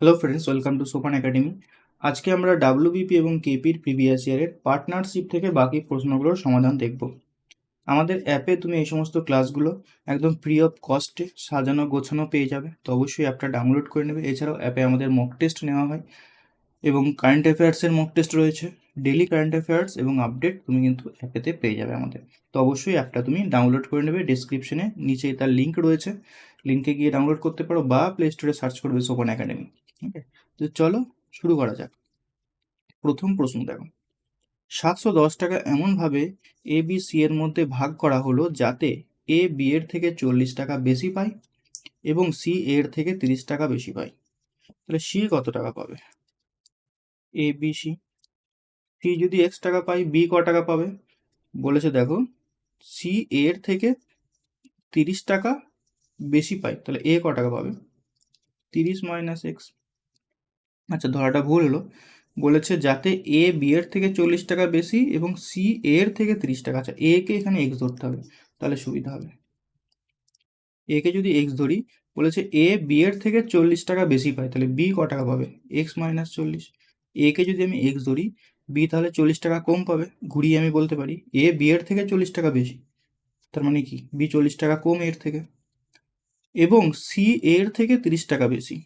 Hello friends welcome to Sopan academy আজকে আমরা WBP এবং কেপির প্রিভিয়াস ইয়ারের পার্টনারশিপ থেকে বাকি প্রশ্নগুলোর সমাধান দেখব। আমাদের অ্যাপে তুমি এই সমস্ত ক্লাসগুলো একদম ফ্রি অফ কস্টে সাজানো, গোছানো পেয়ে যাবে। তো অবশ্যই অ্যাপটা ডাউনলোড করে নেবে। এছাড়াও অ্যাপে আমাদের মক টেস্ট নেওয়া হয় এবং কারেন্ট অ্যাফেয়ার্সের মক টেস্ট রয়েছে। ডেলি কারেন্ট অ্যাফেয়ার্স এবং আপডেট তুমি কিন্তু অ্যাপেতে পেয়ে যাবে আমাদের। তো অবশ্যই অ্যাপটা তুমি ডাউনলোড করে নেবে ডিসক্রিপশনে নিচে তার লিঙ্ক রয়েছে। লিঙ্কে গিয়ে ডাউনলোড করতে পারো বা প্লে স্টোরে সার্চ করবে সোপান একাডেমি ওকে? তো চলো শুরু করা যাক। প্রথম প্রশ্ন দেখো। সাতশো দশ টাকা এমনভাবে এ বি সি এর মধ্যে ভাগ করা হলো যাতে এ বি এর থেকে চল্লিশ টাকা বেশি পায় এবং সি এর থেকে তিরিশ টাকা বেশি পায়। তাহলে সি কত টাকা পাবে? এ বি সি সি যদি এক্স টাকা পায় বি ক টাকা পাবে? বলেছে দেখো সি এর থেকে তিরিশ টাকা বেশি পায় তাহলে এ ক টাকা পাবে? তিরিশ মাইনাস এক্স আচ্ছা ধরাটা ভুল হলো। বলেছে যাতে এ বি এর থেকে চল্লিশ টাকা বেশি এবং সি এর থেকে তিরিশ টাকা। আচ্ছা এ কে এখানে এক্স ধরতে হবে, তাহলে সুবিধা হবে। এ কে যদি এক্স ধরি, বলেছে এ বি এর থেকে চল্লিশ টাকা বেশি পায় তাহলে বি ক টাকা পাবে? এক্স মাইনাস চল্লিশ। এ কে যদি আমি এক্স ধরি বি তাহলে চল্লিশ টাকা কম পাবে, ঘুরিয়ে আমি বলতে পারি এ বি এর থেকে চল্লিশ টাকা বেশি। তার মানে কি? বি চল্লিশ টাকা কম এর থেকে। এবং সি এর থেকে তিরিশ টাকা বেশি।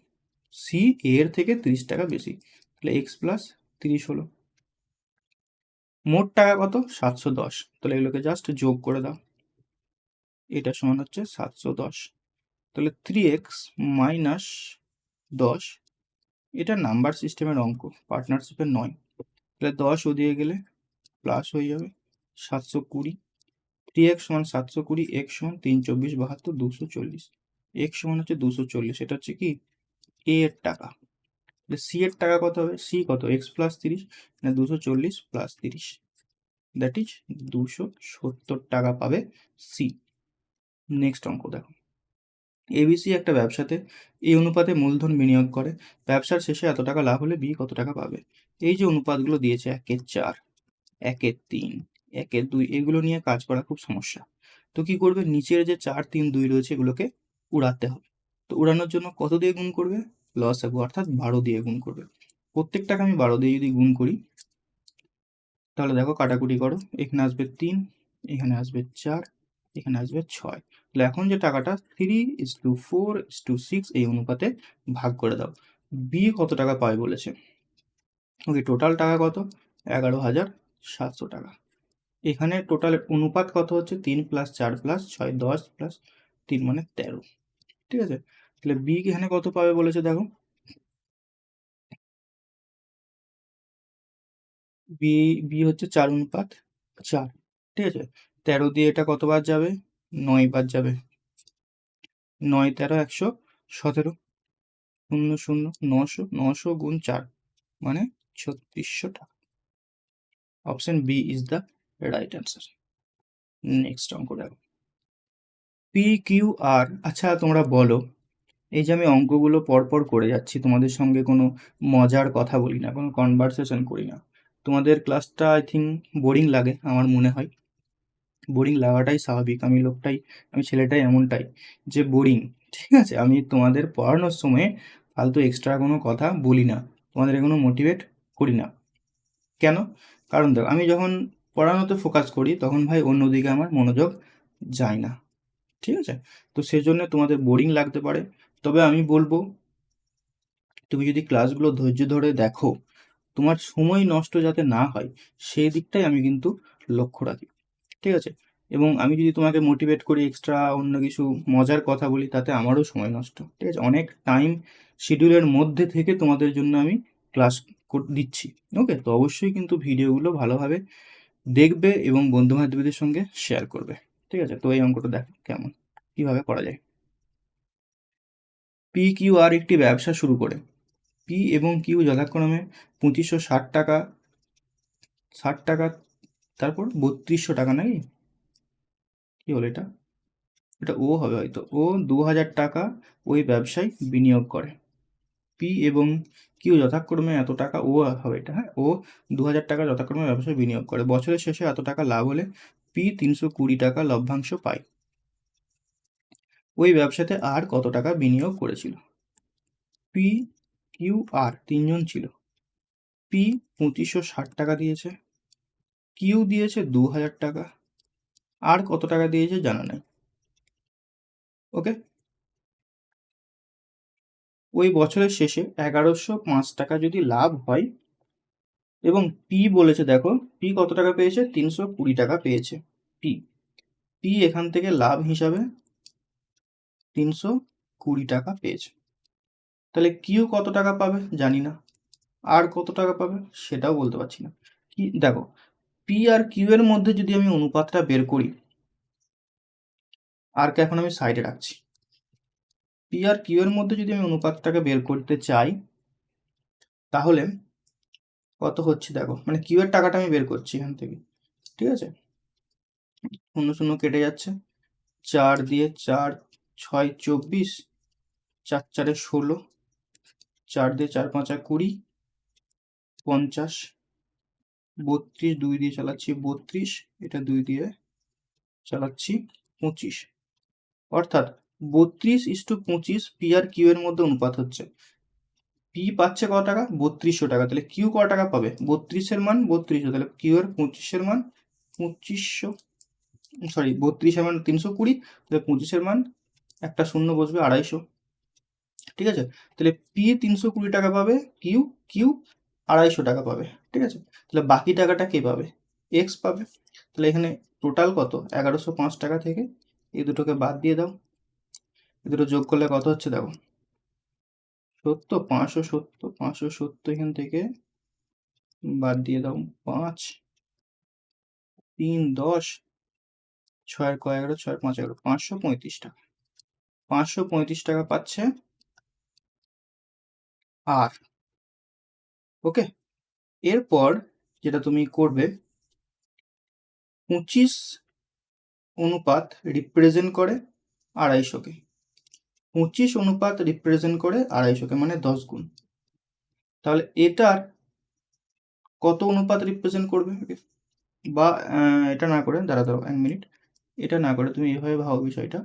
সি এর থেকে তিরিশ টাকা বেশি। তাহলে এক্স প্লাস তিরিশ হলো। মোট টাকা কত? সাতশো দশ। তাহলে এগুলোকে জাস্ট যোগ করে দাও। এটা সমান হচ্ছে সাতশো দশ। তাহলে থ্রি এক্স মাইনাস দশ, এটা নাম্বার সিস্টেমের অঙ্ক পার্টনারশিপের নয়। তাহলে দশ ওদিকে গেলে প্লাস হয়ে যাবে, সাতশো কুড়ি। থ্রি এক্স সমান সাতশো কুড়ি এক্স সমান তিন চব্বিশ বাহাত্তর, দুশো চল্লিশ। এক্স সমান হচ্ছে দুশো চল্লিশ, এটা হচ্ছে কি? এ এর টাকা। সি এর টাকা কত হবে? সি কত? এক্স প্লাস তিরিশ মানে দুশো চল্লিশ প্লাস তিরিশ। দ্যাট ইজ দুশো সত্তর টাকা পাবে সি নেক্সট অঙ্ক দেখো। এবিসি একটা ব্যবসাতে এই অনুপাতে মূলধন বিনিয়োগ করে। ব্যবসার শেষে এত টাকা লাভ হলে বি কত টাকা পাবে? এই যে অনুপাতগুলো দিয়েছে, একের চার, একের তিন, একের দুই, এগুলো নিয়ে কাজ করা খুব সমস্যা। তো কি করবে? নিচের যে চার, তিন, দুই রয়েছে, এগুলোকে উড়াতে হবে। তো উড়ানোর জন্য কত দিয়ে গুণ করবে? লস হবে অর্থাৎ বারো দিয়ে গুণ করবে। প্রত্যেকটাকে আমি বারো দিয়ে যদি গুণ করি, তাহলে দেখো কাটাকুটি করো। এখানে আসবে তিন, এখানে আসবে চার, এখানে আসবে ছয়। তাহলে এখন যে টাকাটা three is to four is to six এই অনুপাতে ভাগ করে দাও। বি কত টাকা পায় বলেছে? ওকে টোটাল টাকা কত? এগারো হাজার সাতশো টাকা। এখানে টোটাল অনুপাত কত হচ্ছে? তিন প্লাস চার প্লাস ছয়, দশ প্লাস তিন মানে তেরো। ঠিক আছে? তাহলে বি এখানে কত পাবে বলেছে দেখো? বি বি হচ্ছে চার অনুপাত চার। ঠিক আছে? তেরো দিয়ে এটা কতবার যাবে? নয় বার যাবে। নয় তেরো, একশো সতেরো, শূন্য শূন্য, নশো নশো গুণ চার মানে ছত্রিশশো টাকা। Option B is the right answer. Next অঙ্ক দেখো। পি কিউ আর আচ্ছা তোমরা বলো, এই যে আমি অঙ্কগুলো পরপর করে যাচ্ছি, তোমাদের সঙ্গে কোনো মজার কথা বলি না, কোনো কনভারসেশন করি না। তোমাদের ক্লাসটা আই থিঙ্ক বোরিং লাগে, আমার মনে হয়। বোরিং লাগাটাই স্বাভাবিক। আমি লোকটাই, আমি ছেলেটাই এমনটাই যে বোরিং ঠিক আছে? আমি তোমাদের পড়ানোর সময় ফালতু এক্সট্রা কোনো কথা বলি না। তোমাদের কোনো মোটিভেট করি না। কেন? কারণ দেখো, আমি যখন পড়ানোতে ফোকাস করি, তখন ভাই অন্যদিকে আমার মনোযোগ যায় না। ঠিক আছে? তো সেজন্য তোমাদের বোরিং লাগতে পারে। তবে আমি বলব, তুমি যদি ক্লাসগুলো ধৈর্য ধরে দেখো, তোমার সময় নষ্ট যাতে না হয়, সেই দিকটাই আমি কিন্তু লক্ষ্য রাখি। ঠিক আছে? এবং আমি যদি তোমাকে মোটিভেট করি এক্সট্রা অন্য কিছু মজার কথা বলি, তাতে আমারও সময় নষ্ট। ঠিক আছে? অনেক টাইম শিডিউলের মধ্যে থেকে তোমাদের জন্য আমি ক্লাস দিচ্ছি। ওকে তো অবশ্যই কিন্তু ভিডিওগুলো ভালোভাবে দেখবে এবং বন্ধু বান্ধবীদের সঙ্গে শেয়ার করবে। ঠিক আছে? তো এই অঙ্কটা দেখো কেমন? কীভাবে করা যায়? পি কিউ আর একটি ব্যবসা শুরু করে। পি এবং কিউ যথাক্রমে পঁচিশশো ষাট টাকা ষাট টাকা তারপর বত্রিশশো টাকা নাকি? কি হলো এটা? এটা ও হবে হয়তো। ও দু হাজার টাকা ওই ব্যবসায় বিনিয়োগ করে। পি এবং কিউ যথাক্রমে এত টাকা ও হবে এটা হ্যাঁ? ও দু হাজার টাকা যথাক্রমে ব্যবসায় বিনিয়োগ করে। বছরের শেষে এত টাকা লাভ হলে পি তিনশো কুড়ি টাকা লভ্যাংশ পায়। ওই ব্যবসাতে আর কত টাকা বিনিয়োগ করেছিল? পি, কিউ আর তিনজন ছিল। পি পঁচিশশো ষাট টাকা দিয়েছে। কিউ দিয়েছে দু হাজার টাকা। আর কত টাকা দিয়েছে জানা নেই। ওকে? ওই বছরের শেষে এগারোশো পাঁচ টাকা যদি লাভ হয়, এবং পি বলেছে দেখো পি কত টাকা পেয়েছে? তিনশো কুড়ি টাকা পেয়েছে পি পি এখান থেকে লাভ হিসাবে তিনশো কুড়ি টাকা পেয়েছে। তাহলে কিউ কত টাকা পাবে? জানি না। আর কত টাকা পাবে? সেটাও বলতে পারছি না। কি দেখো পি আর কিউ এর মধ্যে যদি আমি অনুপাতটা বের করি, আর কে এখন আমি সাইডে রাখছি। পি আর কিউ এর মধ্যে যদি আমি অনুপাতটাকে বের করতে চাই, তাহলে কত হচ্ছে দেখো মানে কিউ এর টাকাটা আমি বের করছি এখান থেকে, ঠিক আছে? শূন্য শূন্য কেটে যাচ্ছে। চার দিয়ে চার, ছয়, চব্বিশ, চার, চারে ষোলো, চার দিয়ে চার, পাঁচা কুড়ি, পঞ্চাশ বত্রিশ, দুই দিয়ে চালাচ্ছি বত্রিশ, এটা দুই দিয়ে চালাচ্ছি পঁচিশ। অর্থাৎ বত্রিশ ইস্টু পঁচিশ পি আর কিউ এর মধ্যে অনুপাত হচ্ছে। পি পাচ্ছে কত টাকা? বত্রিশশো টাকা। তাহলে কিউ কত টাকা পাবে? বত্রিশের মান বত্রিশশো। তাহলে কিউ এর পঁচিশের মান পঁচিশশো সরি বত্রিশের মান তিনশো কুড়ি, তাহলে পঁচিশের মান একটা শূন্য বসবে আড়াইশো। ঠিক আছে? তাহলে পি তিনশো কুড়ি টাকা পাবে কিউ কিউ আড়াইশো টাকা পাবে। ঠিক আছে? তাহলে বাকি টাকাটা কে পাবে? এক্স পাবে। তাহলে এখানে টোটাল কত? এগারোশো পাঁচ টাকা থেকে এই দুটোকে বাদ দিয়ে দাও। এই দুটো যোগ করলে কত হচ্ছে দেখো? সত্তর, পাঁচশো সত্তর পাঁচশো সত্তর এখান থেকে বাদ দিয়ে দাও। পাঁচ, তিন, দশ ছয়ের ক এগারো, ছয়, পাঁচ, এগারো, পাঁচশো পঁয়ত্রিশ টাকা। পাঁচশো পঁয়ত্রিশ টাকা পাচ্ছে আর। ওকে এরপর যেটা তুমি করবে, পঁচিশ অনুপাত রিপ্রেজেন্ট করে আড়াইশোকে। পঁচিশ অনুপাত রিপ্রেজেন্ট করে আড়াইশোকে মানে দশ গুণ। তাহলে এটার কত অনুপাত রিপ্রেজেন্ট করবে? বা এটা না করে দাঁড়া দাঁড়াও, এক মিনিট। এটা না করে তুমি এভাবে ভাবো বিষয়টা।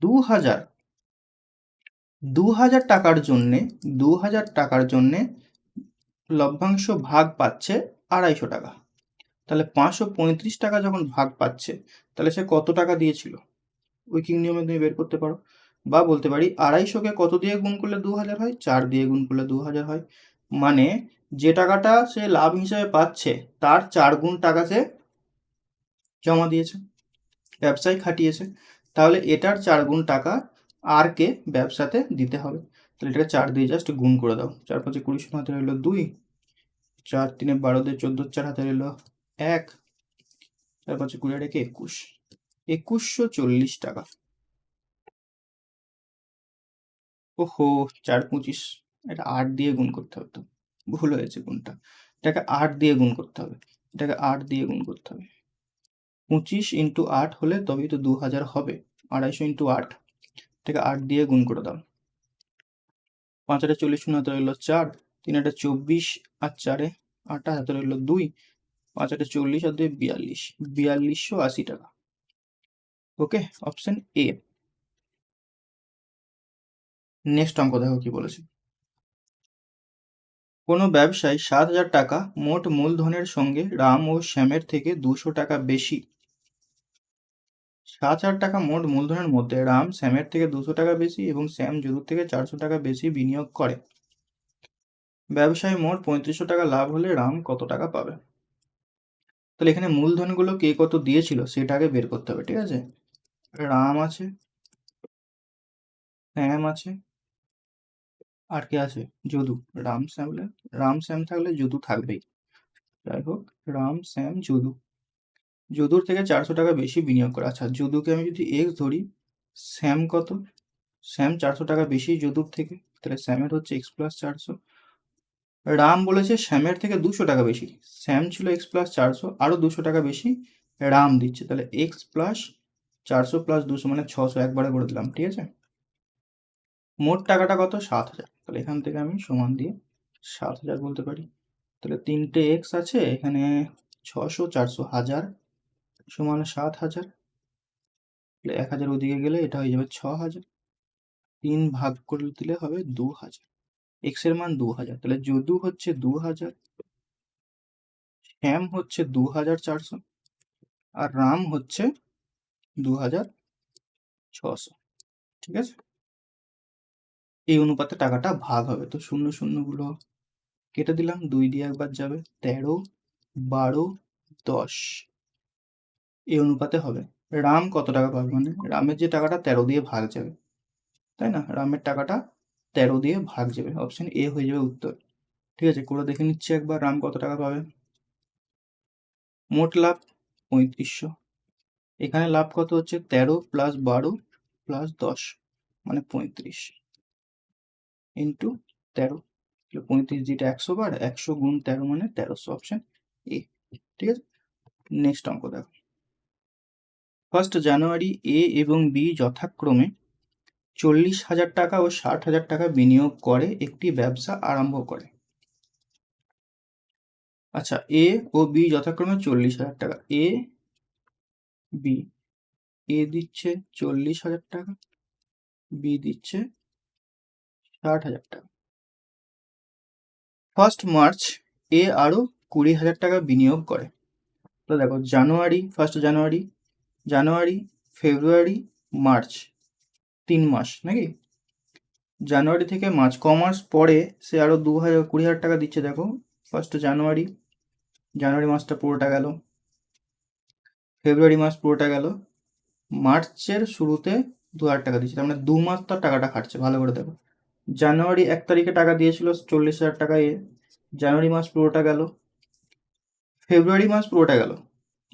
দু হাজার দু হাজার টাকার জন্যে দু হাজার টাকার জন্যে লভ্যাংশ ভাগ পাচ্ছে আড়াইশো টাকা। তাহলে পাঁচশো পঁয়ত্রিশ টাকা যখন ভাগ পাচ্ছে, তাহলে সে কত টাকা দিয়েছিল? উইকিং নিয়মে তুমি বের করতে পারো। বা বলতে পারি, আড়াইশোকে কত দিয়ে গুণ করলে দু হাজার হয়? চার দিয়ে গুণ করলে দু হাজার হয়। মানে যে টাকাটা সে লাভ হিসাবে পাচ্ছে, তার চার গুণ টাকা সে জমা দিয়েছে, ব্যবসায় খাটিয়েছে। তাহলে এটার চার গুণ টাকা আর কে ব্যবসাতে দিতে হবে? তাহলে এটা চার দিয়ে জাস্ট গুণ করে দাও। চার পাঁচে কুড়ি শূন্য হাতে রইল দুই, চার তিনে বারো দিয়ে চোদ্দ, চার হাতে রইল এক, চার পাঁচে কুড়ি আর একে একুশ। একুশশো চল্লিশ টাকা। ওহো, চার পঁচিশ। এটা আট দিয়ে গুণ করতে হবে তো। ভুল হয়েছে গুণটা। এটাকে আট দিয়ে গুণ করতে হবে। এটাকে আট দিয়ে গুণ করতে হবে। পঁচিশ ইন্টু আট হলে তবেই তো দু হাজার হবে। আড়াইশো ইন্টু আট। এটাকে আট দিয়ে গুণ করে দাও। পাঁচ আটে চল্লিশ, শূন্য হাতে রইল চার, তিন আটে চব্বিশ আর চারে আটটা হাতে রইল দুই, পাঁচ আটে চল্লিশ আর দুই বিয়াল্লিশ, বিয়াল্লিশশো আশি টাকা। ওকে, অপশন এ। নেক্সট অঙ্ক দেখো কি বলেছে। কোনো ব্যবসায় সাত হাজার টাকা মোট মূলধনের সঙ্গে রাম ও শ্যামের থেকে দুশো টাকা বেশি সাত হাজার টাকা মোট মূলধনের মধ্যে রাম শ্যামের থেকে দুশো টাকা বেশি এবং শ্যাম যদুর থেকে চারশো টাকা বেশি বিনিয়োগ করে। ব্যবসায় মোট পঁয়ত্রিশশো টাকা লাভ হলে রাম কত টাকা পাবে? তাহলে এখানে মূলধনগুলো কে কত দিয়েছিল সেটাকে বের করতে হবে, ঠিক আছে? রাম আছে, স্যাম আছে, আর কে আছে? যদু। রাম শ্যামলে রাম শ্যাম থাকলে যদু থাকবেই। যাই হোক, রাম শ্যাম যদু। যদুর থেকে চারশো টাকা বেশি বিনিয়োগ করা। আচ্ছা যদুকে আমি যদি এক্স ধরি শ্যাম কত? শ্যাম চারশো টাকা বেশি যদুর থেকে। তাহলে শ্যামের হচ্ছে এক্স প্লাস চারশো। রাম বলেছে শ্যামের থেকে দুশো টাকা বেশি। শ্যাম ছিল এক্স প্লাস চারশো আরও দুশো টাকা বেশি রাম দিচ্ছে। তাহলে এক্স প্লাস চারশো প্লাস দুশো মানে ছশো, একবারে করে দিলাম, ঠিক আছে? মোট টাকাটা কত? সাত হাজার। তাহলে এখান থেকে আমি সমান দিয়ে সাত হাজার বলতে পারি। তাহলে তিনটে এক্স আছে, এখানে ছশো, চারশো, হাজার। সমান সাত হাজার। এক হাজার ওদিকে গেলে এটা হয়ে যাবে ছ হাজার। তিন ভাগ করে দিলে হবে দু হাজার। এক্সের মান দু হাজার। তাহলে যদু হচ্ছে দু হাজার, শ্যাম হচ্ছে দু হাজার চারশো, আর রাম হচ্ছে দু হাজার ছশো। ঠিক আছে? এই অনুপাতে টাকাটা ভাগ হবে। তো শূন্য শূন্যগুলো কেটে দিলাম। দুই দিয়ে একবার যাবে তেরো, বারো, দশ। এই অনুপাতে হবে। রাম কত টাকা পাবে মানে? রামের যে টাকাটা তেরো দিয়ে ভাগ যাবে, তাই না? রামের টাকাটা তেরো দিয়ে ভাগ যাবে। অপশন এ হয়ে যাবে উত্তর। ঠিক আছে, করে দেখে নিচ্ছি একবার রাম কত টাকা পাবে। মোট লাভ পঁয়ত্রিশশো। এখানে লাভ কত হচ্ছে? তেরো প্লাস বারো প্লাস দশ মানে পঁয়ত্রিশ ইন্টু তেরো। পঁয়ত্রিশ যেটা একশো বার, একশো গুণ তেরো মানে তেরোশো অপশন এ ঠিক আছে? নেক্সট অঙ্ক দেখো। ফার্স্ট জানুয়ারি এ এবং বি যথাক্রমে চল্লিশ হাজার টাকা ও ষাট হাজার টাকা বিনিয়োগ করে একটি ব্যবসা আরম্ভ করে। আচ্ছা এ ও বি যথাক্রমে চল্লিশ হাজার টাকা। এ বি এ দিচ্ছে চল্লিশ হাজার টাকা বি দিচ্ছে ষাট হাজার টাকা। ফার্স্ট মার্চ এ আরও কুড়ি হাজার টাকা বিনিয়োগ করে। তো দেখো জানুয়ারি ফার্স্ট জানুয়ারি জানুয়ারি, ফেব্রুয়ারি, মার্চ, তিন মাস, নাকি? জানুয়ারি থেকে মার্চ, ক মাস পরে সে আরও দু হাজার কুড়ি হাজার টাকা দিচ্ছে, দেখো। ফার্স্ট জানুয়ারি জানুয়ারি মাসটা পুরোটা গেল। ফেব্রুয়ারি মাস পুরোটা গেল। মার্চের শুরুতে দু হাজার টাকা দিচ্ছে, তার মানে দু মাস তার টাকাটা খাটছে, ভালো করে দেখো। জানুয়ারি এক তারিখে টাকা দিয়েছিল চল্লিশ হাজার টাকা এ জানুয়ারি মাস পুরোটা গেল। ফেব্রুয়ারি মাস পুরোটা গেল।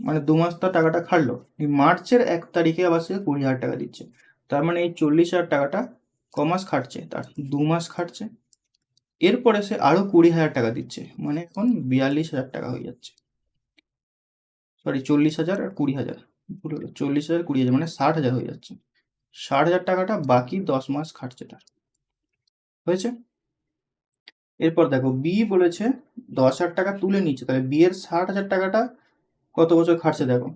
মানে দু মাস তার টাকাটা খাটলো। মার্চের এক তারিখে আবার সে কুড়ি হাজার টাকা দিচ্ছে। তার মানে এই চল্লিশ হাজার টাকাটা ক মাস খাটছে? তার দু মাস খাটছে। এরপরে সে আরও কুড়ি হাজার টাকা দিচ্ছে। মানে এখন বিয়াল্লিশ হাজার টাকা হয়ে যাচ্ছে। সরি চল্লিশ হাজার আর কুড়ি হাজার। চল্লিশ হাজার, কুড়ি হাজার মানে ষাট হাজার হয়ে যাচ্ছে। ষাট হাজার টাকাটা বাকি দশ মাস খাটছে তার। হয়েছে? এরপর দেখো বি বলেছে দশ হাজার টাকা তুলে নিচ্ছে। তাহলে বি এর ষাট হাজার টাকাটা কত বছর খাটছে দেখো?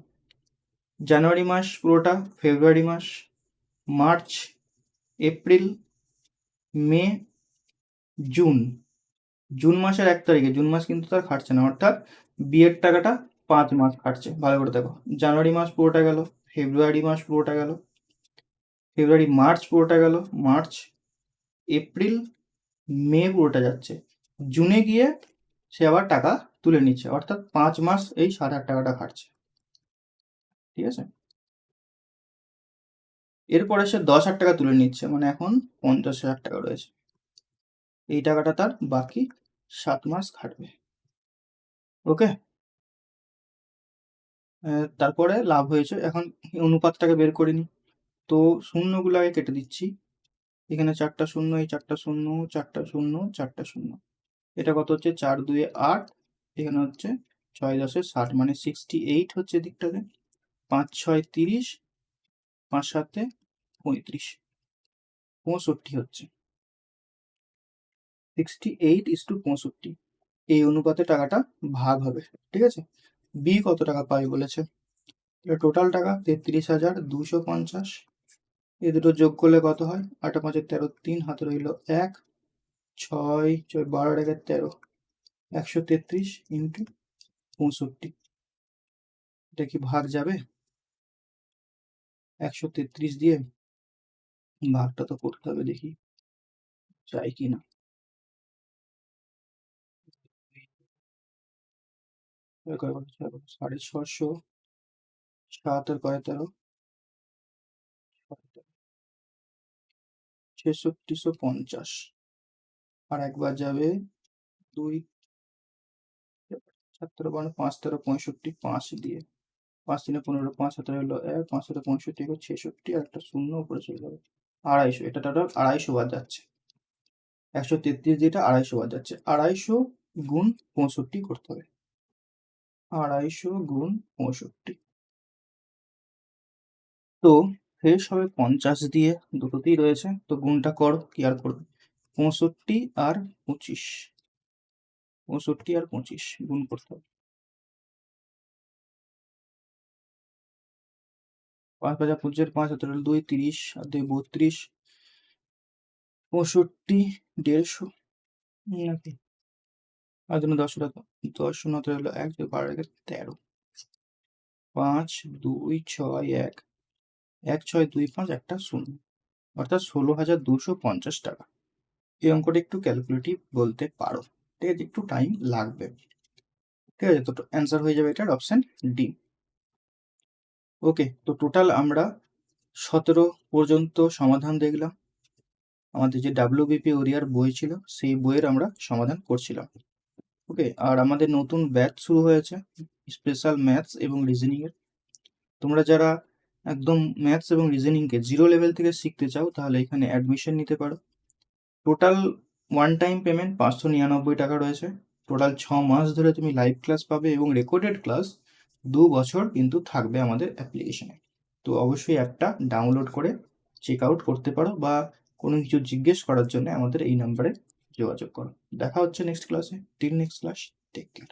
জানুয়ারি মাস পুরোটা, ফেব্রুয়ারি মাস, মার্চ, এপ্রিল, মে, জুন। জুন মাসের এক তারিখে, জুন মাস কিন্তু তার খাটছে না, অর্থাৎ বিয়ের টাকাটা পাঁচ মাস খাটছে। ভালো করে দেখো, জানুয়ারি মাস পুরোটা গেল, ফেব্রুয়ারি মাস পুরোটা গেল, ফেব্রুয়ারি, মার্চ পুরোটা গেল, মার্চ, এপ্রিল, মে পুরোটা যাচ্ছে। জুনে গিয়ে সে আবার টাকা তুলে নিচ্ছে। অর্থাৎ পাঁচ মাস এই সাত হাজার টাকাটা খাটছে। ঠিক আছে? এরপরে সে দশ হাজার টাকা তুলে নিচ্ছে। মানে এখন পঞ্চাশ হাজার টাকা রয়েছে। এই টাকাটা তার বাকি সাত মাস খাটবে। ওকে? তারপরে লাভ হয়েছে। এখন অনুপাতটাকে বের করে নি তো শূন্যগুলো আগে কেটে দিচ্ছি। এখানে চারটা শূন্য, এই চারটা শূন্য চারটা শূন্য চারটা শূন্য। এটা কত হচ্ছে? চার দুয়ে আট। এখানে হচ্ছে ছয় দশে ষাট মানে সিক্সটি এইট হচ্ছে দিকটাতে। পাঁচ ছয় তিরিশ, পাঁচ সাতে পঁয়ত্রিশ। পঁয়ষট্টি হচ্ছে। সিক্সটি এইট ইস টু পঁয়ষট্টি। এই অনুপাতে টাকাটা ভাগ হবে, ঠিক আছে? বি কত টাকা পাই বলেছে? টোটাল টাকা, তেত্রিশ হাজার দুশো পঞ্চাশ। এ দুটো যোগ করলে কত হয়? আটা পাঁচের তেরো তিন, হাতে রইল এক। ছয় ছয়, বারো টাকা তেরো। একশো তেত্রিশ ইন্টু পঁয়ষট্টি। এটা কি ভাগ যাবে? একশো তেত্রিশ দিয়ে ভাগটা তো করতে হবে দেখি চাই কি না। সাড়ে ছশো সাত আর কয় তেরো। ছেষট্টিশো পঞ্চাশ। আর একবার যাবে দুই চার তেরো বারো পাঁচ, তেরো, পঁয়ষট্টি, পাঁচ দিয়ে। পাঁচ, তিনে পনেরো, পাঁচ হাতে হলো এক, পাঁচ, সতেরো, পঁয়ষট্টি এবার ছেষট্টি আর একটা শূন্য উপরে চলে যাবে। আড়াইশো, এটা টোটাল আড়াইশো বাদ যাচ্ছে। একশো তেত্রিশ দিয়ে এটা আড়াইশো বাদ যাচ্ছে। আড়াইশো গুণ পঁয়ষট্টি করতে হবে। আড়াইশো গুণ পঁয়ষট্টি। তো শেষ হবে পঞ্চাশ দিয়ে, দুটোতেই রয়েছে। তো গুণটা কর, কি আর করবে? পঁয়ষট্টি আর পঁচিশ। পঁয়ষট্টি আর পঁচিশ গুণ করতে হবে। পাঁচ হাজার পঁচিশের পাঁচ হাজার দুই তিরিশ আর দুই বত্রিশ। পঁয়ষট্টি দেড়শো। নাকি? আর জন্য দশ টাকা দশ শূন্য হলো এক দুই বারো একে তেরো। পাঁচ দুই ছয় এক। এক ছয় দুই পাঁচ একটা শূন্য। অর্থাৎ ষোলো হাজার দুশো পঞ্চাশ টাকা। এই অঙ্কটা একটু ক্যালকুলেটিভ বলতে পারো। ঠিক আছে? একটু টাইম লাগবে। ঠিক আছে? তো অ্যান্সার হয়ে যাবে এটার অপশন ডি ওকে তো টোটাল আমরা সতেরো পর্যন্ত সমাধান দেখলাম। আমাদের যে ডাব্লিউবিপি ওরিয়ার বই ছিল, সেই বইয়ের আমরা সমাধান করছিলাম। ওকে আর আমাদের নতুন ব্যাচ শুরু হয়েছে স্পেশাল ম্যাথস এবং রিজনিং এর। তোমরা যারা একদম ম্যাথস এবং রিজনিংকে জিরো লেভেল থেকে শিখতে চাও, তাহলে এখানে অ্যাডমিশন নিতে পারো। টোটাল ওয়ান টাইম পেমেন্ট পাঁচশো নিরানব্বই টাকা রয়েছে। টোটাল ছ মাস ধরে তুমি লাইভ ক্লাস পাবে এবং রেকর্ডেড ক্লাস দু বছর কিন্তু থাকবে আমাদের অ্যাপ্লিকেশনে তো অবশ্যই অ্যাপটা ডাউনলোড করে চেক আউট করতে পারো বা কোনো কিছু জিজ্ঞেস করার জন্য আমাদের এই নাম্বারে যোগাযোগ করো। দেখা হচ্ছে নেক্সট ক্লাসে till next class take care